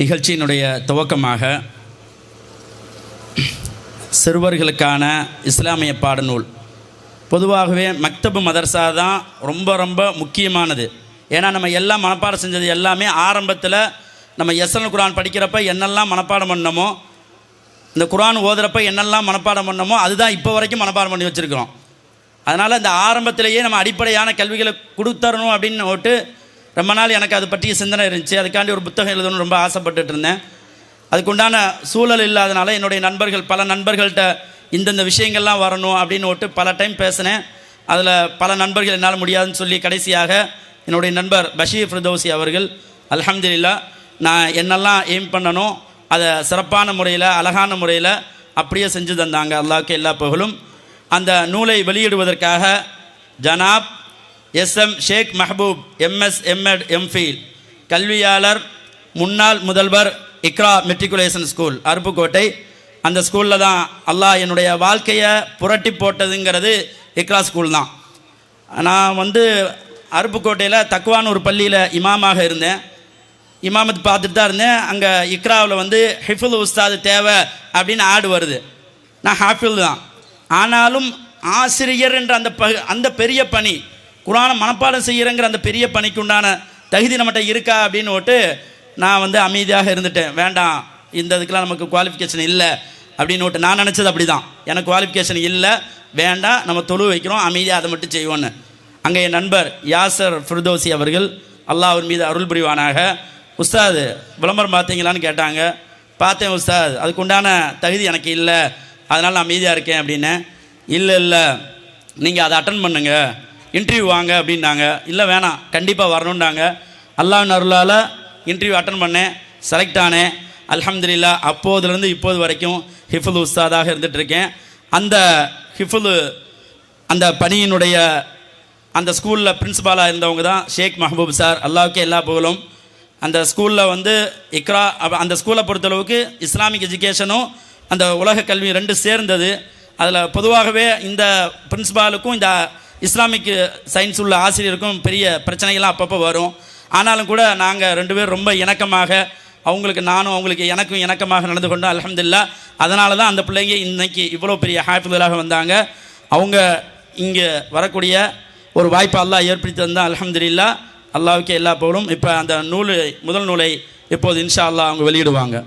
நிகழ்ச்சியினுடைய துவக்கமாக சிறுவர்களுக்கான இஸ்லாமிய பாடநூல். பொதுவாகவே மக்தபு மதர்சா தான் ரொம்ப ரொம்ப முக்கியமானது. ஏன்னா நம்ம எல்லாம் மனப்பாடம் செஞ்சது எல்லாமே ஆரம்பத்தில் நம்ம எஸ்எல் குரான் படிக்கிறப்ப என்னெல்லாம் மனப்பாடம் பண்ணமோ இந்த குரான் ஓதுறப்ப என்னெல்லாம் மனப்பாடம் பண்ணமோ அதுதான் இப்போ வரைக்கும் மனப்பாடம் பண்ணி வச்சுருக்கிறோம். அதனால் இந்த ஆரம்பத்திலேயே நம்ம அடிப்படையான கல்விகளை கொடுத்தரணும் அப்படின்னு ஓட்டு ரொம்ப நாள் எனக்கு அது பற்றிய சிந்தனை இருந்துச்சு. அதுக்காண்டி ஒரு புத்தகம் எழுதணும்னு ரொம்ப ஆசைப்பட்டுட்டு இருந்தேன். அதுக்குண்டான சூழல் இல்லாதனால என்னுடைய நண்பர்கள் பல நண்பர்கள்ட்ட இந்தந்த விஷயங்கள்லாம் வரணும் அப்படின்னு ஓட்டு பல டைம் பேசினேன். அதில் பல நண்பர்கள் என்னால் முடியாதுன்னு சொல்லி கடைசியாக என்னுடைய நண்பர் பஷீர் ஃபிரதோசி அவர்கள் அலமதுல்லா நான் என்னெல்லாம் எய்ம் பண்ணணும் அதை சிறப்பான முறையில் அழகான முறையில் அப்படியே செஞ்சு தந்தாங்க. அல்லாவுக்கு எல்லா புகழும். அந்த நூலை வெளியிடுவதற்காக ஜனாப் SM Sheikh Mahaboob MS MEd MPhil கல்வியாளர் முன்னாள் முதல்வர் இக்ரா மெட்ரிகுலேஷன் ஸ்கூல் அருப்புக்கோட்டை. அந்த ஸ்கூலில் தான் அல்லாஹ் என்னுடைய வாழ்க்கையை புரட்டி போட்டதுங்கிறது இக்ரா ஸ்கூல் தான். நான் வந்து அருப்புக்கோட்டையில் தக்குவான் ஒரு பள்ளியில் இமாமாக இருந்தேன். இமாமத் பார்த்துட்டு தான் இருந்தேன். அங்கே இக்ராவில் வந்து ஹிஃபுல் உஸ்தாது தேவை அப்படின்னு ஆடு வருது. நான் ஹாஃபில் தான். ஆனாலும் ஆசிரியர் என்ற அந்த ப அந்த பெரிய பணி குரானை மனப்பாடம் செய்கிறங்கிற அந்த பெரிய பணிக்கு உண்டான தகுதி நம்மகிட்ட இருக்கா அப்படின்னு விட்டு நான் வந்து அமைதியாக இருந்துட்டேன். வேண்டாம் இந்த இதுக்கெலாம் நமக்கு குவாலிஃபிகேஷன் இல்லை அப்படின்னு விட்டு நான் நினச்சது அப்படி தான் எனக்கு குவாலிஃபிகேஷன் இல்லை வேண்டாம் நம்ம தொழு வைக்கிறோம் அமைதியாக அதை மட்டும் செய்வோன்னு அங்கே என் நண்பர் யாசர் ஃபிர்தோசி அவர்கள் அல்லாஹ் அவர் மீது அருள் புரிவானாக. உஸ்தாது விளம்பரம் பார்த்தீங்களான்னு கேட்டாங்க. பார்த்தேன் உஸ்தாது அதுக்கு உண்டான தகுதி எனக்கு இல்லை. அதனால் நான் அமைதியாக இருக்கேன் அப்படின்னு. இல்லை இல்லை நீங்கள் அதை அட்டன் பண்ணுங்கள் இன்டர்வியூ வாங்க அப்படின்னாங்க. இல்லை வேணாம். கண்டிப்பாக வரணுன்னாங்க அல்லாவின் அருளால் இன்டர்வியூ அட்டன் பண்ணேன். செலக்ட் ஆனேன். அலமதுல்லா அப்போதுலேருந்து இப்போது வரைக்கும் ஹிஃபுல் உஸ்தாதாக இருந்துகிட்ருக்கேன் அந்த ஹிஃபுல் அந்த பணியினுடைய அந்த ஸ்கூலில் பிரின்ஸிபாலாக இருந்தவங்க தான் ஷேக் மஹபூப் சார். அல்லாவுக்கே எல்லா புகழும். அந்த ஸ்கூலில் வந்து இக்ரா அந்த ஸ்கூலை பொறுத்தளவுக்கு இஸ்லாமிக் எஜுகேஷனும் அந்த உலக கல்வி ரெண்டு சேர்ந்தது. அதில் பொதுவாகவே இந்த பிரின்ஸிபாலுக்கும் இந்த இஸ்லாமிக் சயின்ஸ் உள்ள ஆசிரியருக்கும் பெரிய பிரச்சனைகள்லாம் அப்பப்போ வரும். ஆனாலும் கூட நாங்கள் ரெண்டு பேரும் ரொம்ப இணக்கமாக அவங்களுக்கு நானும் அவங்களுக்கு எனக்கும் இணக்கமாக நடந்து கொண்டோம் அலமதுல்லா அதனால தான் அந்த பிள்ளைங்க இன்னைக்கு இவ்வளோ பெரிய ஹாஃபிதலாக வந்தாங்க. அவங்க இங்கே வரக்கூடிய ஒரு வாய்ப்பை அல்லாஹ் ஏற்படுத்தி தந்தால் அலமதுல்லா அல்லாஹ்வுக்கே எல்லா புகழும். இப்போ அந்த நூல் முதல் நூலை இப்போது இன்ஷா அல்லாஹ் அவங்க வெளியிடுவாங்க.